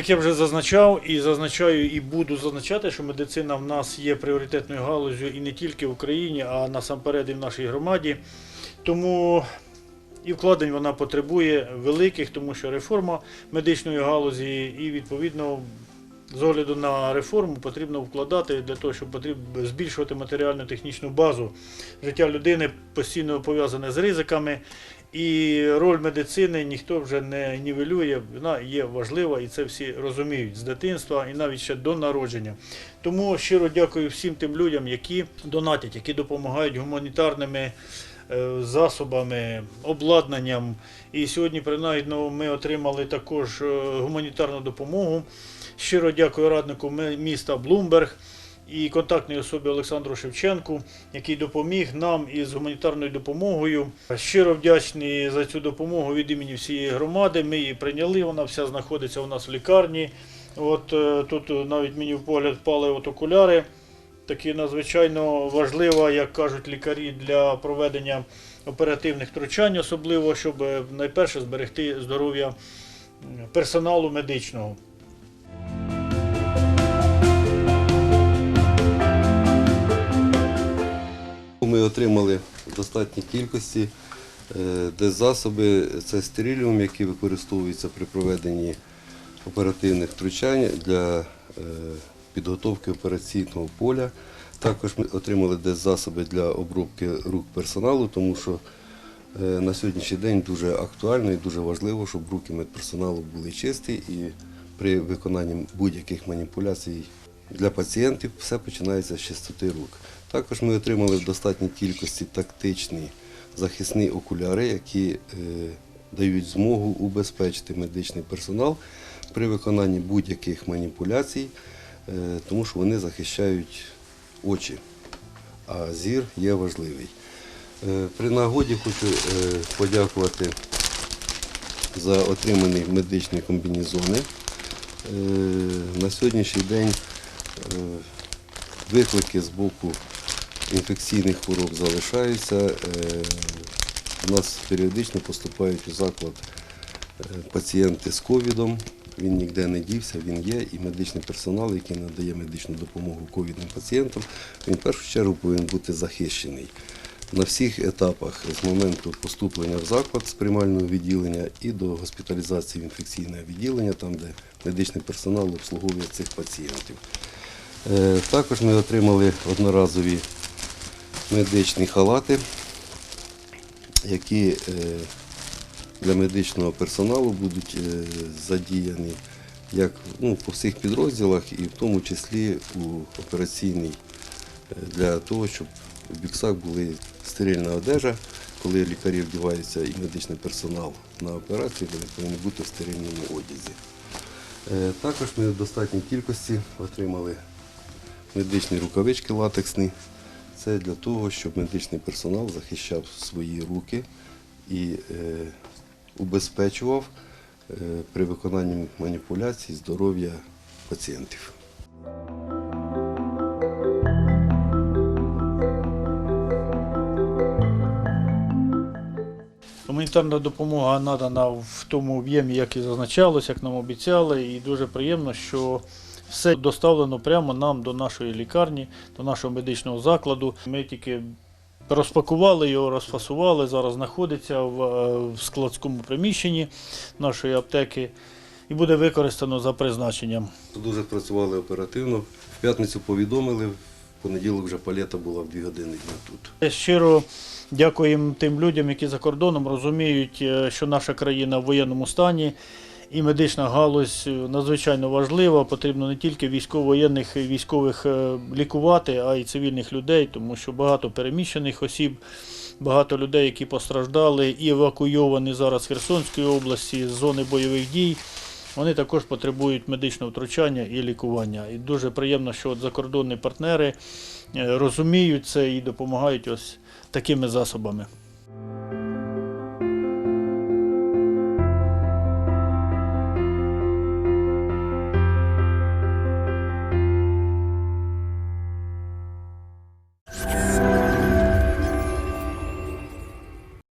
Як я вже зазначав і зазначаю, і буду зазначати, що медицина в нас є пріоритетною галузю і не тільки в Україні, а насамперед і в нашій громаді. Тому і вкладень вона потребує великих, тому що реформа медичної галузі і відповідно. З огляду на реформу потрібно вкладати для того, щоб збільшувати матеріально-технічну базу. Життя людини постійно пов'язане з ризиками, і роль медицини ніхто вже не нівелює, вона є важлива і це всі розуміють з дитинства і навіть ще до народження. Тому щиро дякую всім тим людям, які донатять, які допомагають гуманітарними е, засобами, обладнанням. І сьогодні, принаймні, ми отримали також е, гуманітарну допомогу. Щиро дякую раднику міста Блумберг і контактній особі Олександру Шевченку, який допоміг нам із гуманітарною допомогою. Щиро вдячний за цю допомогу від імені всієї громади. Ми її прийняли. Вона вся знаходиться у нас в лікарні. От е, тут навіть мені в погляд впали от окуляри. Такі надзвичайно важлива, як кажуть лікарі, для проведення оперативних втручань, особливо, щоб найперше зберегти здоров'я персоналу медичного. Ми отримали в достатній кількості е, де засоби, це стериліум, який використовується при проведенні оперативних втручань для е, підготовки операційного поля. Також ми отримали десь засоби для обробки рук персоналу, тому що е, на сьогоднішній день дуже актуально і дуже важливо, щоб руки медперсоналу були чисті і при виконанні будь-яких маніпуляцій для пацієнтів все починається з чистоти рук. Також ми отримали в достатній кількості тактичні захисні окуляри, які е, дають змогу убезпечити медичний персонал при виконанні будь-яких маніпуляцій, е, тому що вони захищають очі, а зір є важливий. Е, При нагоді хочу подякувати за отримані медичні комбінезони. На сьогоднішній день виклики з боку інфекційних хвороб залишаються. Е, У нас періодично поступають у заклад е, пацієнти з ковідом. Він ніде не дівся, він є, і медичний персонал, який надає медичну допомогу ковідним пацієнтам, він в першу чергу повинен бути захищений на всіх етапах з моменту поступлення в заклад з приймального відділення і до госпіталізації в інфекційне відділення, там, де медичний персонал обслуговує цих пацієнтів. Е, Також ми отримали одноразові медичні халати, які е, для медичного персоналу будуть е, задіяні як ну, по всіх підрозділах, і в тому числі у операційній для того, щоб в біксах були стерильна одежа. Коли лікарі вдіваються і медичний персонал на операцію, вони повинні бути в стерильному одязі. Також ми в достатній кількості отримали медичні рукавички латексні. Це для того, щоб медичний персонал захищав свої руки і е, убезпечував е, при виконанні маніпуляцій здоров'я пацієнтів. Гуманітарна допомога надана в тому об'ємі, як і зазначалось, як нам обіцяли, і дуже приємно, що все доставлено прямо нам до нашої лікарні, до нашого медичного закладу. Ми тільки розпакували його, розфасували. Зараз знаходиться в, е, в складському приміщенні нашої аптеки і буде використано за призначенням. Дуже працювали оперативно. В п'ятницю повідомили, в понеділок вже палета була в дві години дня тут. Я Щиро дякуємо тим людям, які за кордоном розуміють, е, що наша країна в воєнному стані. І медична галузь е, надзвичайно важлива. Потрібно не тільки військово-воєнних військових е, лікувати, а й цивільних людей, тому що багато переміщених осіб, багато людей, які постраждали і евакуйовані зараз з Херсонської області з зони бойових дій. Вони також потребують медичного втручання і лікування. І дуже приємно, що от закордонні партнери е, розуміють це і допомагають ось такими засобами.